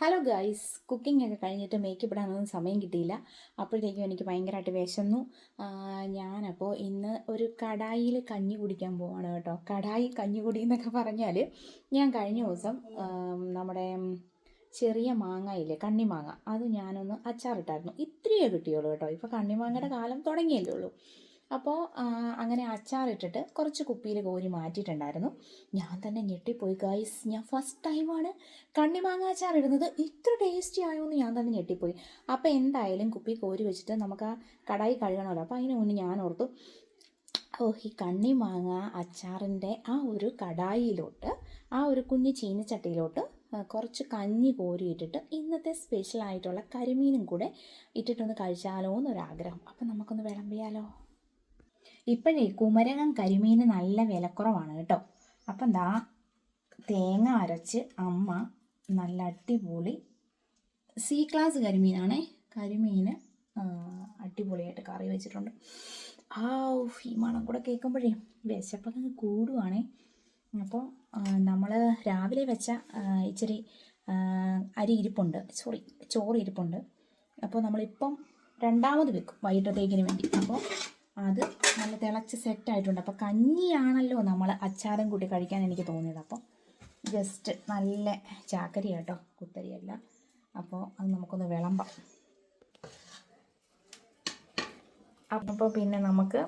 Hello guys cooking ഒക്കെ കഴിഞ്ഞിട്ട് makeup ഇടാനൊന്നും സമയം കിട്ടിയില്ല. അപ്പോഴത്തേക്കും എനിക്ക് ഭയങ്കരമായിട്ട് വിശന്നു. ഞാനപ്പോൾ ഇന്ന് ഒരു കടായിൽ കഞ്ഞി കുടിക്കാൻ പോവാണ് കേട്ടോ. കടായി കഞ്ഞി കുടി എന്നൊക്കെ പറഞ്ഞാൽ ഞാൻ കഴിഞ്ഞ ദിവസം നമ്മുടെ ചെറിയ മാങ്ങയില്ലേ കണ്ണി കണ്ണിമാങ്ങ അത് ഞാനൊന്ന് അച്ചാറിട്ടായിരുന്നു. ഇത്രയേ കിട്ടിയുള്ളൂ കേട്ടോ. ഇപ്പോൾ കണ്ണിമാങ്ങയുടെ കാലം തുടങ്ങിയല്ലേ ഉള്ളൂ. അപ്പോൾ അങ്ങനെ അച്ചാറിട്ടിട്ട് കുറച്ച് കുപ്പിയിൽ കോരി മാറ്റിയിട്ടുണ്ടായിരുന്നു. ഞാൻ തന്നെ ഞെട്ടിപ്പോയി. ഗൈസ് ഞാൻ ഫസ്റ്റ് ടൈമാണ് കണ്ണിമാങ്ങ അച്ചാർ ഇടുന്നത്. ഇത്ര ടേസ്റ്റി ആയോ എന്ന് ഞാൻ തന്നെ ഞെട്ടിപ്പോയി. അപ്പോൾ എന്തായാലും കുപ്പി കോരി വെച്ചിട്ട് നമുക്ക് ആ കടായി കഴുകണമല്ലോ. അപ്പോൾ അതിന് മുന്നേ ഞാൻ ഓർത്തു ഓ ഈ കണ്ണിമാങ്ങ അച്ചാറിന്റെ ആ ഒരു കടായിലോട്ട് ആ ഒരു കുഞ്ഞു ചീനച്ചട്ടിയിലോട്ട് കുറച്ച് കഞ്ഞി കോരി ഇട്ടിട്ട് ഇന്നത്തെ സ്പെഷ്യൽ ആയിട്ടുള്ള കരിമീനും കൂടെ ഇട്ടിട്ടൊന്ന് കഴിച്ചാലോ എന്നൊരാഗ്രഹം അപ്പം നമുക്കൊന്ന് വിളമ്പിയാലോ? ഇപ്പോഴേ കുമരകം കരിമീന് നല്ല വിലക്കുറവാണ് കേട്ടോ. അപ്പം എന്താ തേങ്ങ അരച്ച് അമ്മ നല്ല അടിപൊളി സി ക്ലാസ് കരിമീനാണേ. കരിമീന് അടിപൊളിയായിട്ട് കറി വെച്ചിട്ടുണ്ട്. ആ ഈ മണം കൂടെ കേൾക്കുമ്പോഴേ വിശപ്പൊക്കെ കൂടുവാണേ. അപ്പോൾ നമ്മൾ രാവിലെ വെച്ച ഇച്ചിരി അരി ഇരിപ്പുണ്ട്. സോറി ചോറ് ഇരിപ്പുണ്ട്. അപ്പോൾ നമ്മളിപ്പം രണ്ടാമത് വെക്കും വൈകിട്ടത്തേക്കിന് വേണ്ടി. അപ്പോൾ അത് നല്ല തിളച്ച് സെറ്റായിട്ടുണ്ട് അപ്പോൾ കഞ്ഞിയാണല്ലോ നമ്മൾ അച്ചാരം കൂട്ടി കഴിക്കാൻ എനിക്ക് തോന്നിയത്. അപ്പോൾ ജസ്റ്റ് നല്ല ചാക്കരി കേട്ടോ കുത്തരിയല്ല. അപ്പോൾ അത് നമുക്കൊന്ന് വിളമ്പാം. അപ്പോൾ പിന്നെ നമുക്ക്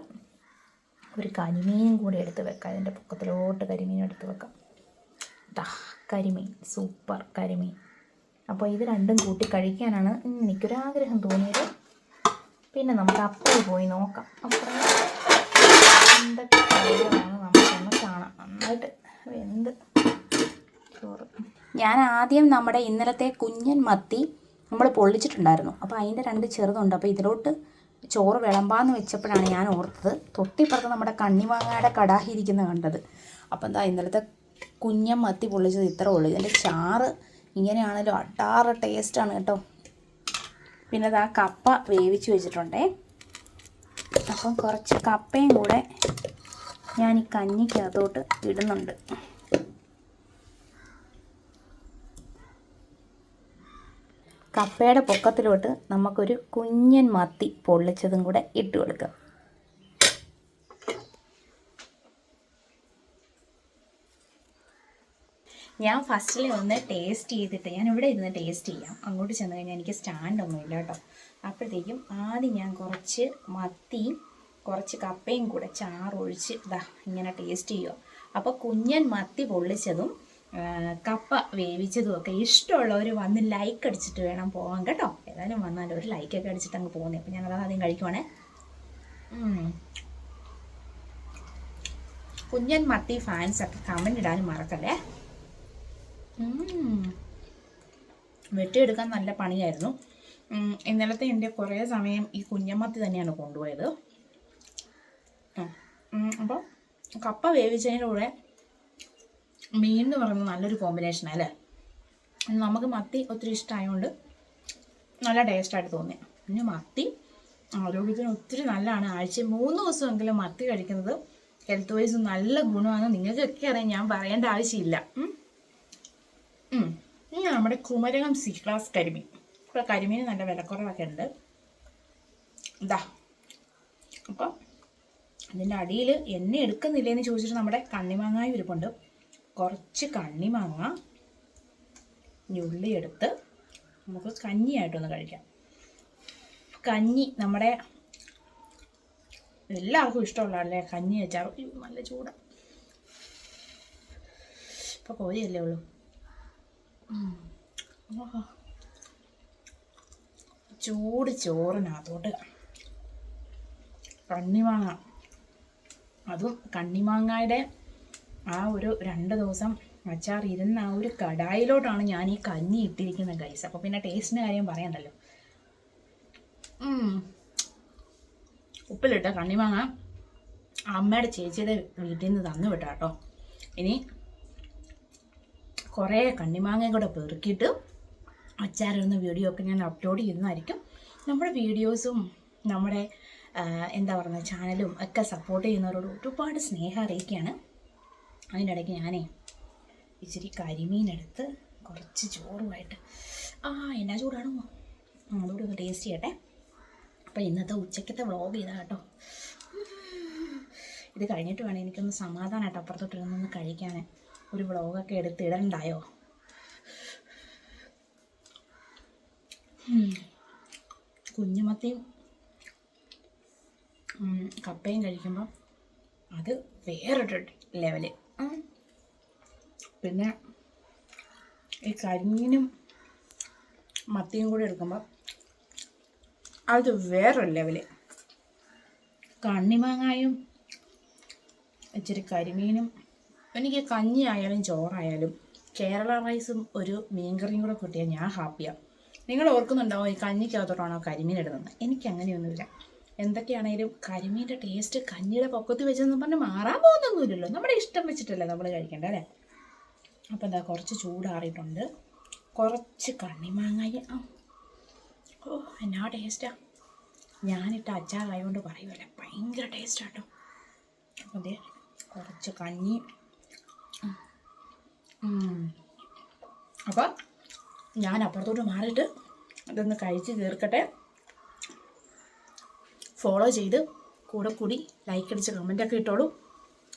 ഒരു കരിമീനും കൂടി എടുത്ത് വെക്കാം. അതിന്റെ പൊക്കത്തിലോട്ട് കരിമീൻ എടുത്ത് വെക്കാം. ദാ കരിമീൻ. സൂപ്പർ കരിമീൻ. അപ്പോൾ ഇത് രണ്ടും കൂട്ടി കഴിക്കാനാണ് എനിക്കൊരാഗ്രഹം തോന്നിയത്. പിന്നെ നമുക്ക് അപ്പുറം പോയി നോക്കാം. അപ്പുറം എന്തൊക്കെ കാര്യമാണ് നമുക്കൊന്ന് കാണാം. നന്നായിട്ട് വെന്ത് ചോറ്. ഞാൻ ആദ്യം നമ്മുടെ ഇന്നലത്തെ കുഞ്ഞൻ മത്തി നമ്മൾ പൊള്ളിച്ചിട്ടുണ്ടായിരുന്നു. അപ്പോൾ അതിന്റെ രണ്ട് ചെറുതുണ്ട്. അപ്പോൾ ഇതിലോട്ട് ചോറ് വിളമ്പാന്ന് വെച്ചപ്പോഴാണ് ഞാൻ ഓർത്തത്. തൊട്ടിപ്പുറത്ത് നമ്മുടെ കണ്ണിമാങ്ങയുടെ കടാഹി ഇരിക്കുന്ന കണ്ടത്. അപ്പോൾ എന്താ ഇന്നലത്തെ കുഞ്ഞൻ മത്തി പൊള്ളിച്ചത് ഇത്ര ഉള്ളൂ. ഇതിന്റെ ചാറ് ഇങ്ങനെയാണല്ലോ. അട്ടാറ് ടേസ്റ്റാണ് കേട്ടോ. പിന്നെ അത് ആ കപ്പ വേവിച്ച് വെച്ചിട്ടുണ്ടേ. അപ്പം കുറച്ച് കപ്പയും കൂടെ ഞാൻ ഈ കഞ്ഞിക്കകത്തോട്ട് ഇടുന്നുണ്ട്. കപ്പയുടെ പൊക്കത്തിലോട്ട് നമുക്കൊരു കുഞ്ഞൻ മത്തി പൊള്ളിച്ചതും കൂടെ ഇട്ട് കൊടുക്കാം. ഞാൻ ഫസ്റ്റിൽ ഒന്ന് ടേസ്റ്റ് ചെയ്തിട്ട് ഞാൻ ഇവിടെ ഇരുന്ന് ടേസ്റ്റ് ചെയ്യാം. അങ്ങോട്ട് ചെന്ന് കഴിഞ്ഞാൽ എനിക്ക് സ്റ്റാൻഡൊന്നുമില്ല കേട്ടോ. അപ്പോഴത്തേക്കും ആദ്യം ഞാൻ കുറച്ച് മത്തിയും കുറച്ച് കപ്പയും കൂടെ ചാറൊഴിച്ച് ഇതാ ഇങ്ങനെ ടേസ്റ്റ് ചെയ്യുക അപ്പോൾ കുഞ്ഞൻ മത്തി പൊള്ളിച്ചതും കപ്പ വേവിച്ചതും ഒക്കെ ഇഷ്ടമുള്ളവർ വന്ന് ലൈക്ക് അടിച്ചിട്ട് വേണം പോകാൻ കേട്ടോ. ഏതായാലും വന്നാൽ ഒരു ലൈക്കൊക്കെ അടിച്ചിട്ട് അങ്ങ് പോകുന്നത് അപ്പോൾ ഞാനത് ആദ്യം കഴിക്കുവാണേ. കുഞ്ഞൻ മത്തി ഫാൻസൊക്കെ കമന്റ് ഇടാനും മറക്കല്ലേ. വെട്ടിയെടുക്കാൻ നല്ല പണിയായിരുന്നു. ഇന്നലത്തെ എന്റെ കുറേ സമയം ഈ കുഞ്ഞമ്മത്തി തന്നെയാണ് കൊണ്ടുപോയത്. അപ്പോൾ കപ്പ വേവിച്ചതിന്റെ കൂടെ മീൻ എന്ന് പറയുന്നത് നല്ലൊരു കോമ്പിനേഷനാണ് അല്ലേ നമുക്ക് മത്തി ഒത്തിരി ഇഷ്ടമായതുകൊണ്ട് നല്ല ടേസ്റ്റായിട്ട് തോന്നി. പിന്നെ മത്തി ആരോഗ്യത്തിന് ഒത്തിരി നല്ലതാണ്. ആഴ്ച മൂന്ന് ദിവസമെങ്കിലും മത്തി കഴിക്കുന്നത് ഹെൽത്ത് വൈസ് നല്ല ഗുണമാണ്. നിങ്ങൾക്കൊക്കെ അറിയാം ഞാൻ പറയേണ്ട ആവശ്യമില്ല. ഇനി നമ്മുടെ കുമരകം സി ക്ലാസ് കരിമീൻ. ഇപ്പോൾ കരിമീൻ നല്ല വിലക്കുറവൊക്കെ ഉണ്ട്. ഇതാ അപ്പം അതിന്റെ അടിയിൽ എണ്ണ എടുക്കുന്നില്ലേന്ന് ചോദിച്ചിട്ട് നമ്മുടെ കണ്ണിമാങ്ങായും ഇരിപ്പുണ്ട് കുറച്ച് കണ്ണിമാങ്ങ ഉള്ളി എടുത്ത് നമുക്ക് കഞ്ഞിയായിട്ടൊന്ന് കഴിക്കാം. കഞ്ഞി നമ്മുടെ എല്ലാവർക്കും ഇഷ്ടമുള്ളതല്ലേ? കഞ്ഞി വെച്ചാൽ നല്ല ചൂടാ. ഇപ്പോൾ കോരിയല്ലേ ഉള്ളൂ. ചൂട് ചോറിനകത്തോട്ട് കണ്ണിമാങ്ങ. അതും കണ്ണിമാങ്ങയുടെ ആ ഒരു രണ്ട് ദിവസം അച്ചാർ ഇരുന്ന ആ ഒരു കടായിലോട്ടാണ് ഞാൻ ഈ കഞ്ഞി ഇട്ടിരിക്കുന്നത് ഗൈസ് അപ്പോൾ പിന്നെ ടേസ്റ്റിന്റെ കാര്യം പറയണ്ടല്ലോ. ഉപ്പിലിട്ട കണ്ണിമാങ്ങ അമ്മയുടെ ചേച്ചിയുടെ വീട്ടിൽ നിന്ന് തന്നു വിട്ടാട്ടോ. ഇനി കുറേ കണ്ണിമാങ്ങയും കൂടെ പെറുക്കിയിട്ട് അച്ചാറിടുന്ന വീഡിയോ ഒക്കെ ഞാൻ അപ്ലോഡ് ചെയ്യുന്നതായിരിക്കും. നമ്മുടെ വീഡിയോസും നമ്മുടെ എന്താ പറയുക ചാനലും ഒക്കെ സപ്പോർട്ട് ചെയ്യുന്നവരോട് ഒരുപാട് സ്നേഹം അറിയിക്കുകയാണ്. അതിന്റെ ഇടയ്ക്ക് ഞാനേ ഇച്ചിരി കരിമീനെടുത്ത് കുറച്ച് ചോറുമായിട്ട് ആ എന്നാ ചൂടാണോ അതുകൂടി ഒന്ന് ടേസ്റ്റ് ചെയ്യട്ടെ. അപ്പോൾ ഇന്നത്തെ ഉച്ചക്കത്തെ വ്ളോഗ് ചെയ്താൽ കേട്ടോ. ഇത് കഴിഞ്ഞിട്ട് വേണം എനിക്കൊന്ന് സമാധാനമായിട്ട് അപ്പുറത്തോട്ടിരുന്നൊന്ന് കഴിക്കാൻ ഒരു വ്ളോഗൊക്കെ എടുത്ത് ഇടണ്ടായോ. കുഞ്ഞുമത്തിയും കപ്പയും കഴിക്കുമ്പം അത് വേറൊരു ലെവൽ. പിന്നെ ഈ കരിമീനും മത്തിയും കൂടി എടുക്കുമ്പോൾ അത് വേറൊരു ലെവൽ. കണ്ണിമാങ്ങായും ഇച്ചിരി കരിമീനും എനിക്ക് കഞ്ഞി ആയാലും ചോറായാലും കേരള റൈസും ഒരു മീൻകറിയും കൂടെ കിട്ടിയാൽ ഞാൻ ഹാപ്പിയാണ് നിങ്ങൾ ഓർക്കുന്നുണ്ടാവും ഈ കഞ്ഞിക്കകത്തോട്ടാണോ കരിമീൻ ഇടുന്നത്? എനിക്ക് അങ്ങനെയൊന്നുമില്ല. എന്തൊക്കെയാണേലും കരിമീന്റെ ടേസ്റ്റ് കഞ്ഞിയുടെ പൊക്കത്ത് വെച്ചെന്ന് പറഞ്ഞ് മാറാൻ പോകുന്നൊന്നുമില്ലല്ലോ. നമ്മുടെ ഇഷ്ടം വെച്ചിട്ടല്ലേ നമ്മൾ കഴിക്കേണ്ട അല്ലേ? അപ്പോൾ എന്താ കുറച്ച് ചൂടാറിയിട്ടുണ്ട്. കുറച്ച് കണ്ണിമാങ്ങായി. ഓ എന്നാ ടേസ്റ്റാ ഞാനിട്ട അച്ചാറായതുകൊണ്ട് പറയുമല്ലേ ഭയങ്കര ടേസ്റ്റാട്ടോ അതെ കുറച്ച് കഞ്ഞി അപ്പോൾ ഞാൻ അപ്പുറത്തോട്ട് മാറിയിട്ട് ഇതൊന്ന് കഴിച്ച് തീർക്കട്ടെ. ഫോളോ ചെയ്ത് കൂടെ കൂടി ലൈക്ക് അടിച്ച് കമന്റൊക്കെ ഇട്ടോളൂ.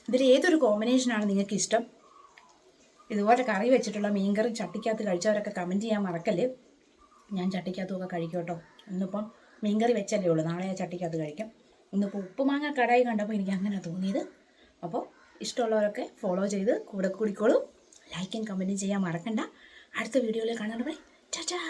ഇതിൽ ഏതൊരു കോമ്പിനേഷനാണ് നിങ്ങൾക്ക് ഇഷ്ടം? ഇതുപോലെ കറി വെച്ചിട്ടുള്ള മീൻകറി ചട്ടിക്കകത്ത് കഴിച്ചവരൊക്കെ കമന്റ് ചെയ്യാൻ മറക്കല്ലേ? ഞാൻ ചട്ടിക്കകത്തുമൊക്കെ കഴിക്കും കേട്ടോ. ഇന്നിപ്പം മീൻകറി വെച്ചല്ലേ ഉള്ളൂ. നാളെ ആ ചട്ടിക്കകത്ത് കഴിക്കും. ഇന്നിപ്പോൾ ഉപ്പുമാങ്ങ കടായി കണ്ടപ്പോൾ എനിക്ക് അങ്ങനെ തോന്നിയത്. അപ്പോൾ ഇഷ്ടമുള്ളവരൊക്കെ ഫോളോ ചെയ്ത് കൂടെ കൂടിക്കോളൂ. ലൈക്കും കമന്റും ചെയ്യാൻ മറക്കണ്ട. അടുത്ത വീഡിയോയിൽ കാണാൻ ബൈ ചാ